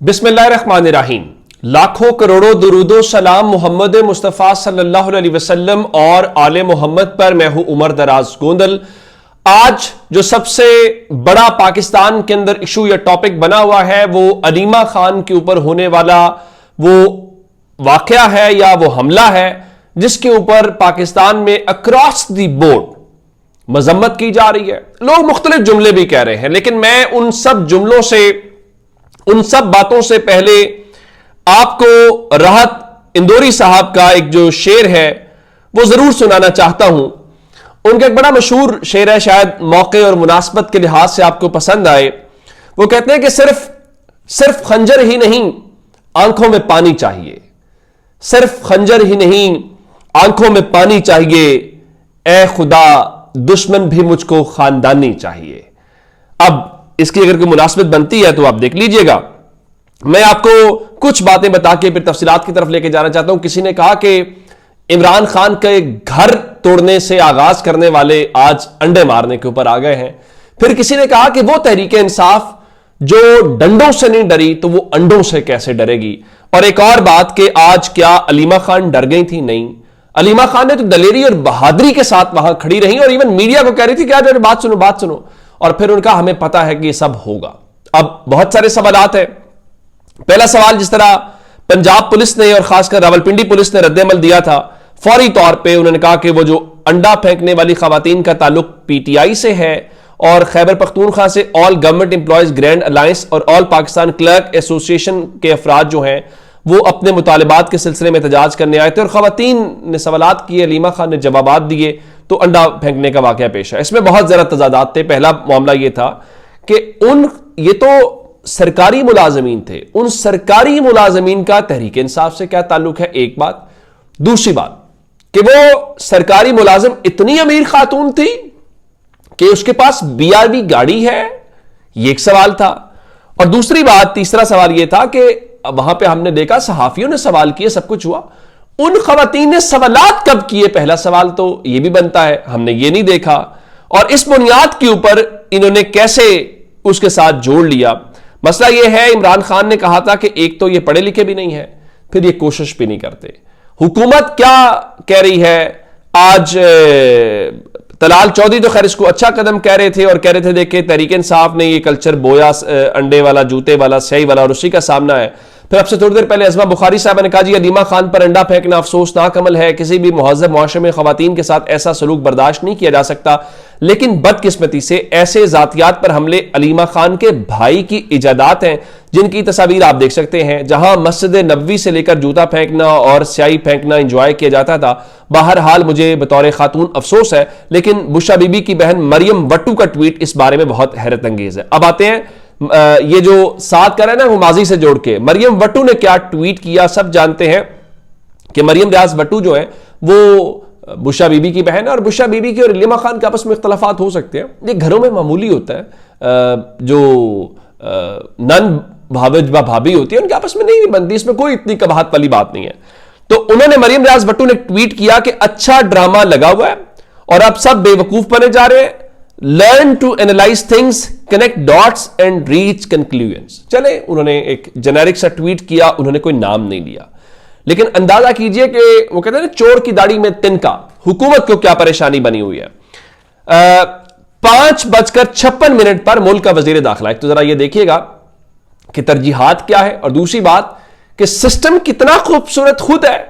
بسم اللہ الرحمن الرحیم لاکھوں کروڑوں درود و سلام محمد مصطفیٰ صلی اللہ علیہ وسلم اور آل محمد پر میں ہوں عمر دراز گوندل آج جو سب سے بڑا پاکستان کے اندر ایشو یا ٹاپک بنا ہوا ہے وہ علیمہ خان کے اوپر ہونے والا وہ واقعہ ہے یا وہ حملہ ہے جس کے اوپر پاکستان میں اکراس دی بورڈ مذمت کی جا رہی ہے لوگ مختلف جملے بھی کہہ رہے ہیں لیکن میں ان سب جملوں سے ان سب باتوں سے پہلے آپ کو راحت اندوری صاحب کا ایک جو شعر ہے، وہ ضرور سنانا چاہتا ہوں۔ ان کا ایک بڑا مشہور شعر ہے، شاید موقع اور مناسبت کے لحاظ سے آپ کو پسند آئے۔ وہ کہتے ہیں کہ صرف صرف خنجر ہی نہیں، آنکھوں میں پانی چاہیے۔ صرف خنجر ہی نہیں، آنکھوں میں پانی چاہیے۔ اے خدا، دشمن بھی مجھ کو خاندانی چاہیے۔ اب اس کی اگر کوئی مناسبت بنتی ہے تو آپ دیکھ لیجیے گا۔ میں آپ کو کچھ باتیں بتا کے پھر تفصیلات کی طرف لے کے جانا چاہتا ہوں۔ کسی نے کہا کہ عمران خان کا ایک گھر توڑنے سے آغاز کرنے والے آج انڈے مارنے کے اوپر آ گئے ہیں۔ پھر کسی نے کہا کہ وہ تحریک انصاف جو ڈنڈوں سے نہیں ڈری تو وہ انڈوں سے کیسے ڈرے گی؟ اور ایک اور بات کہ آج کیا علیمہ خان ڈر گئی تھی؟ نہیں۔ علیمہ خان نے تو دلیری اور بہادری کے ساتھ وہاں کھڑی رہی اور ایون میڈیا کو کہہ رہی تھی کہ آج بات سنو بات سنو۔ اور پھر ان کا ہمیں پتا ہے کہ یہ سب ہوگا۔ اب بہت سارے سوالات ہیں۔ پہلا سوال جس طرح پنجاب پولیس نے اور خاص کر راول پنڈی پولیس نے رد عمل دیا تھا، فوری طور پہ انہوں نے کہا کہ وہ جو انڈا پھینکنے والی خواتین کا تعلق پی ٹی آئی سے ہے اور خیبر پختونخوا سے all government employees grand alliance اور آل پاکستان کلرک ایسوسیشن کے افراد جو ہیں، وہ اپنے مطالبات کے سلسلے میں احتجاج کرنے آئے تھے اور خواتین نے سوالات کیے، علیمہ خان نے جوابات دیے۔ تو انڈا پھینکنے کا واقعہ پیش ہے اس میں بہت زیادہ تضادات تھے۔ پہلا معاملہ یہ تھا کہ ان، یہ تو سرکاری ملازمین تھے۔ ان سرکاری ملازمین کا تحریک انصاف سے کیا تعلق ہے؟ ایک بات۔ دوسری بات کہ وہ سرکاری ملازم اتنی امیر خاتون تھی کہ اس کے پاس بی آر بی گاڑی ہے۔ یہ ایک سوال تھا۔ اور دوسری بات، تیسرا سوال یہ تھا کہ وہاں پہ ہم نے دیکھا صحافیوں نے سوال کیے، سب کچھ ہوا۔ ان خواتین نے سوالات کب کیے؟ پہلا سوال تو یہ بھی بنتا ہے، ہم نے یہ نہیں دیکھا۔ اور اس بنیاد کے اوپر انہوں نے کیسے اس کے ساتھ جوڑ لیا؟ مسئلہ یہ ہے، عمران خان نے کہا تھا کہ ایک تو یہ پڑھے لکھے بھی نہیں ہے، پھر یہ کوشش بھی نہیں کرتے۔ حکومت کیا کہہ رہی ہے؟ آج تلال چودھری تو خیر اس کو اچھا قدم کہہ رہے تھے اور کہہ رہے تھے، دیکھیں، تحریک انصاف نے یہ کلچر بویا انڈے والا، جوتے والا سیائی والا اور اسی کا سامنا ہے۔ پھر اب سے تھوڑی دیر پہلے ازما بخاری صاحبہ نے کہا جی علیمہ خان پر انڈا پھینکنا افسوسناک عمل ہے، کسی بھی مہذب معاشرے میں خواتین کے ساتھ ایسا سلوک برداشت نہیں کیا جا سکتا۔ لیکن بدقسمتی سے ایسے ذاتیات پر حملے علیمہ خان کے بھائی کی ایجادات ہیں، جن کی تصاویر آپ دیکھ سکتے ہیں۔ جہاں مسجد نبوی سے لے کر جوتا پھینکنا اور سیائی پھینکنا انجوائے کیا جاتا تھا، بہرحال مجھے بطور خاتون افسوس ہے۔ لیکن بشا بی بی کی بہن مریم وٹو کا ٹویٹ اس بارے میں بہت حیرت انگیز ہے۔ اب آتے ہیں یہ جو ساتھ کر رہے ہیں نا، وہ ماضی سے جوڑ کے۔ مریم وٹو نے کیا ٹویٹ کیا؟ سب جانتے ہیں کہ مریم ریاض وٹو جو ہے وہ بشا بی بی کی بہن ہے اور بشا بی بی کی اور علیمہ خان کے آپس میں اختلافات ہو سکتے ہیں۔ یہ گھروں میں معمولی ہوتا ہے۔ جو نن بھاوج بھابھی ہوتی ہے ان کے آپس میں نہیں بنتی اس میں کوئی اتنی کباہت والی بات نہیں ہے۔ تو انہوں نے مریم ریاض بٹو نے ٹویٹ کیا کہ اچھا ڈرامہ لگا ہوا ہے اور اب سب بے وقوف بنے جا رہے ہیں۔ Learn to analyse things connect dots and reach conclusions چلے انہوں نے ایک جنیرک سا ٹویٹ کیا، انہوں نے کوئی نام نہیں لیا۔ لیکن اندازہ کیجیے کہ وہ کہتے ہیں چور کی داڑھی میں تن کا۔ حکومت کو کیا پریشانی بنی ہوئی ہے؟ پانچ بج کر چھپن منٹ پر ملک کا وزیر داخلہ۔ تو ذرا یہ دیکھیے گا کہ ترجیحات کیا ہے اور دوسری بات کہ سسٹم کتنا خوبصورت خود ہے۔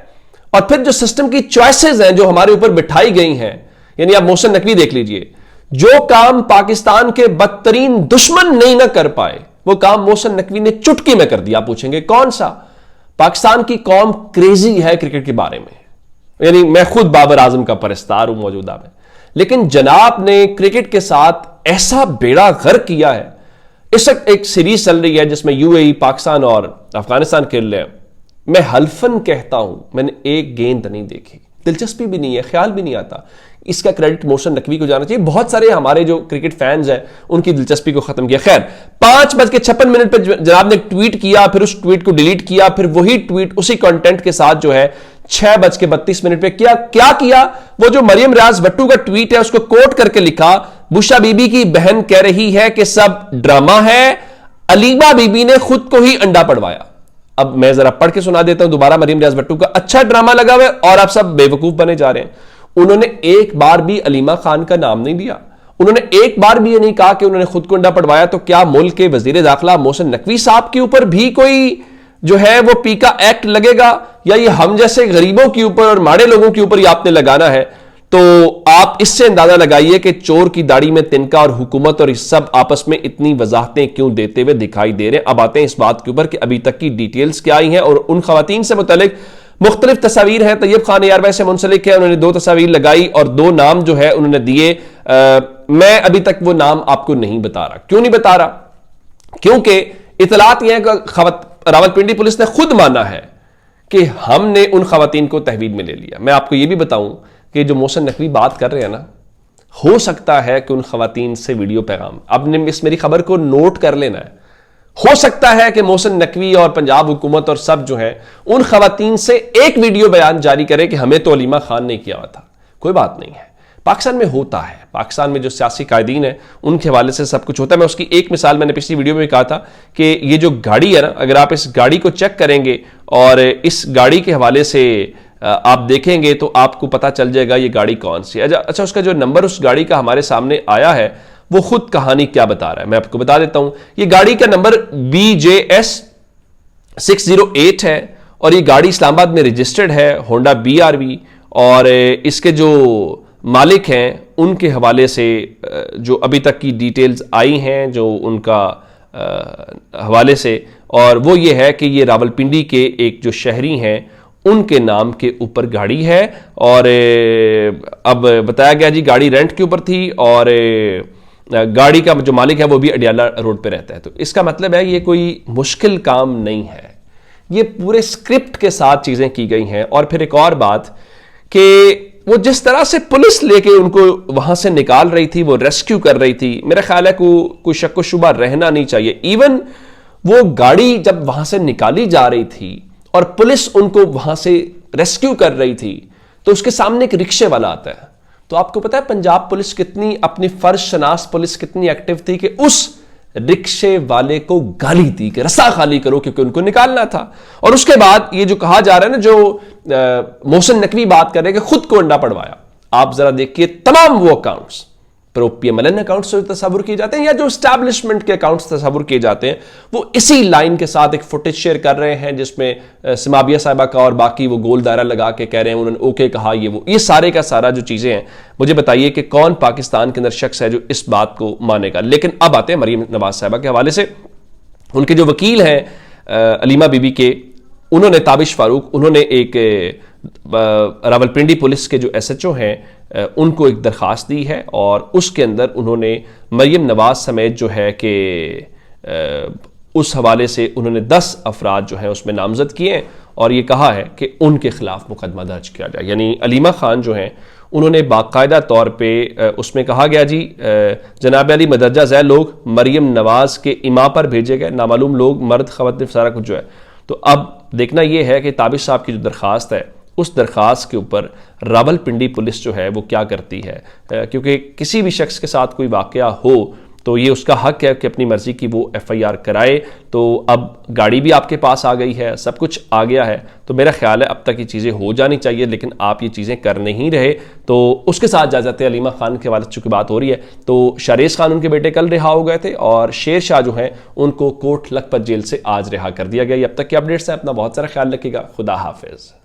اور پھر جو سسٹم کی چوائسز ہیں، جو ہمارے اوپر بٹھائی گئی ہیں یعنی آپ موسن نقوی دیکھ لیجیے۔ جو کام پاکستان کے بدترین دشمن نہیں نہ کر پائے، وہ کام موسن نقوی نے چٹکی میں کر دیا۔ پوچھیں گے، کون سا؟ پاکستان کی قوم کریزی ہے کرکٹ کے بارے میں۔ یعنی میں خود بابر اعظم کا پرستار ہوں، موجودہ میں۔ لیکن جناب نے کرکٹ کے ساتھ ایسا بیڑا غر کیا ہے۔ اس وقت ایک سیریز چل رہی ہے جس میں یو اے ای، پاکستان اور افغانستان کھیل رہے ہیں۔ میں حلفن کہتا ہوں، میں نے ایک گیند نہیں دیکھی۔ دلچسپی بھی نہیں ہے، خیال بھی نہیں آتا۔ اس کا کریڈٹ موشن نقوی کو جانا چاہیے۔ بہت سارے ہمارے جو کرکٹ فینز ہیں، ان کی دلچسپی کو ختم کیا۔ خیر، پانچ بج کے چھپن منٹ پہ جناب نے ٹویٹ کیا، پھر اس ٹویٹ کو ڈیلیٹ کیا، پھر وہی ٹویٹ اسی کنٹینٹ کے ساتھ جو ہے چھ بج کے بتیس منٹ پہ کیا کیا کیا؟ وہ جو مریم ریاض بٹو کا ٹویٹ ہے، اس کو کوٹ کر کے لکھا۔ بشا بی بی کی بہن کہہ رہی ہے کہ سب ڈرامہ ہے علیمہ بی بی نے خود کو ہی انڈا پڑوایا اب میں ذرا پڑھ کے سنا دیتا ہوں، دوبارہ مریم ریاض بٹو کا اچھا ڈرامہ لگا ہوا ہے اور آپ سب بے وقوف بنے جا رہے ہیں۔ انہوں نے ایک بار بھی علیمہ خان کا نام نہیں دیا۔ انہوں نے ایک بار بھی یہ نہیں کہا کہ انہوں نے خود کو انڈا پڑوایا تو کیا ملک کے وزیر داخلہ محسن نقوی صاحب کے اوپر بھی کوئی جو ہے وہ پی کا ایکٹ لگے گا یا یہ ہم جیسے غریبوں کے اوپر اور ماڑے لوگوں کے اوپر یہ آپ نے لگانا ہے؟ تو آپ اس سے اندازہ لگائیے کہ چور کی داڑھی میں تنکا اور حکومت اور اس سب آپس میں اتنی وضاحتیں کیوں دیتے ہوئے دکھائی دے رہے ہیں؟ اب آتے ہیں اس بات کے اوپر کہ ابھی تک کی ڈیٹیلز کیا آئی ہیں اور ان خواتین سے متعلق مختلف تصاویر ہیں۔ طیب خان یار سے منسلک ہے انہوں نے دو تصاویر لگائی اور دو نام جو ہے انہوں نے دیے۔ میں ابھی تک وہ نام آپ کو نہیں بتا رہا۔ کیوں نہیں بتا رہا؟ کیونکہ اطلاعات یہ ہے کہ راول پنڈی پولیس نے خود مانا ہے کہ ہم نے ان خواتین کو تحویل میں لے لیا۔ میں آپ کو یہ بھی بتاؤں کہ جو موسن نقوی بات کر رہے ہیں نا، ہو سکتا ہے کہ ان خواتین سے ویڈیو پیغام۔ اب نے اس میری خبر کو نوٹ کر لینا ہے۔ ہو سکتا ہے کہ موسن نقوی اور پنجاب حکومت اور سب جو ہیں، ان خواتین سے ایک ویڈیو بیان جاری کرے کہ ہمیں تو علیمہ خان نے کیا ہوا تھا۔ کوئی بات نہیں ہے۔ پاکستان میں ہوتا ہے۔ پاکستان میں جو سیاسی قائدین ہیں، ان کے حوالے سے سب کچھ ہوتا ہے۔ میں اس کی ایک مثال میں نے پچھلی ویڈیو میں کہا تھا کہ یہ جو گاڑی ہے نا، اگر آپ اس گاڑی کو چیک کریں گے اور اس گاڑی کے حوالے سے آپ دیکھیں گے تو آپ کو پتا چل جائے گا یہ گاڑی کون سی اچھا،, اچھا اس کا جو نمبر اس گاڑی کا ہمارے سامنے آیا ہے وہ خود کہانی کیا بتا رہا ہے؟ میں آپ کو بتا دیتا ہوں۔ یہ گاڑی کا number B J S six zero eight ہے اور یہ گاڑی اسلام آباد میں رجسٹرڈ ہے ہونڈا بی آر وی اور اس کے جو مالک ہیں ان کے حوالے سے جو ابھی تک کی ڈیٹیلز آئی ہیں جو ان کا حوالے سے۔ اور وہ یہ ہے کہ یہ راول پنڈی کے ایک جو شہری ہیں ان کے نام کے اوپر گاڑی ہے اور اب بتایا گیا جی گاڑی رینٹ کے اوپر تھی اور گاڑی کا جو مالک ہے وہ بھی اڈیالہ روڈ پہ رہتا ہے۔ تو اس کا مطلب ہے یہ کوئی مشکل کام نہیں ہے۔ یہ پورے سکرپٹ کے ساتھ چیزیں کی گئی ہیں۔ اور پھر ایک اور بات کہ وہ جس طرح سے پولیس لے کے ان کو وہاں سے نکال رہی تھی، وہ ریسکیو کر رہی تھی میرا خیال ہے کو، کوئی شک و شبہ رہنا نہیں چاہیے۔ ایون وہ گاڑی جب وہاں سے نکالی جا رہی تھی اور پولیس ان کو وہاں سے ریسکیو کر رہی تھی، تو اس کے سامنے ایک رکشے والا آتا ہے۔ تو آپ کو پتا ہے پنجاب پولیس کتنی اپنی فرض شناس پولیس کتنی ایکٹیو تھی کہ اس رکشے والے کو گالی تھی کہ رسا خالی کرو کیونکہ ان کو نکالنا تھا۔ اور اس کے بعد یہ جو کہا جا رہا ہے نا، جو محسن نقوی بات کر رہے کہ خود کو انڈا پڑوایا آپ ذرا دیکھیے تمام وہ accounts pro P M L N accounts تصور کیے جاتے ہیں یا جو اسٹیبلشمنٹ کے اکاؤنٹس تصور کیے جاتے ہیں، وہ اسی لائن کے ساتھ ایک فوٹیج شیئر کر رہے ہیں، جس میں سمابیہ صاحبہ کا اور باقی وہ گول دائرہ لگا کے کہہ رہے ہیں، انہوں نے اوکے کہا، یہ وہ، یہ سارے کا سارا جو چیزیں ہیں، مجھے بتائیے کہ کون پاکستان کے اندر شخص ہے جو اس بات کو مانے گا؟ لیکن اب آتے ہیں مریم نواز صاحبہ کے حوالے سے۔ ان کے جو وکیل ہیں علیمہ بی بی کے، انہوں نے تابش فاروق، انہوں نے ایک راول پنڈی پولیس کے جو ایس ایچ او ہیں ان کو ایک درخواست دی ہے اور اس کے اندر انہوں نے مریم نواز سمیت جو ہے کہ اس حوالے سے انہوں نے دس افراد جو ہیں اس میں نامزد کیے ہیں اور یہ کہا ہے کہ ان کے خلاف مقدمہ درج کیا جائے۔ یعنی علیمہ خان جو ہیں، انہوں نے باقاعدہ طور پہ اس میں کہا گیا جی جناب علی مدرجہ ذیل لوگ مریم نواز کے اما پر بھیجے گئے، نامعلوم لوگ، مرد، خواتین، سارا کچھ جو ہے۔ تو اب دیکھنا یہ ہے کہ تابش صاحب کی جو درخواست ہے اس درخواست کے اوپر راول پنڈی پولیس جو ہے وہ کیا کرتی ہے؟ کیونکہ کسی بھی شخص کے ساتھ کوئی واقعہ ہو تو یہ اس کا حق ہے کہ اپنی مرضی کی وہ ایف آئی آر کرائے۔ تو اب گاڑی بھی آپ کے پاس آ گئی ہے، سب کچھ آ گیا ہے۔ تو میرا خیال ہے اب تک یہ چیزیں ہو جانی چاہیے، لیکن آپ یہ چیزیں کر نہیں رہے۔ تو اس کے ساتھ جا جاتے علیمہ خان کے والد چونکہ بات ہو رہی ہے، تو شاریز خان ان کے بیٹے کل رہا ہو گئے تھے اور شیر شاہ جو ہیں ان کو کوٹ لکھپت جیل سے آج رہا کر دیا گیا۔ اب تک کے اپڈیٹس ہیں، اپنا بہت سارا خیال رکھے گا۔ خدا حافظ۔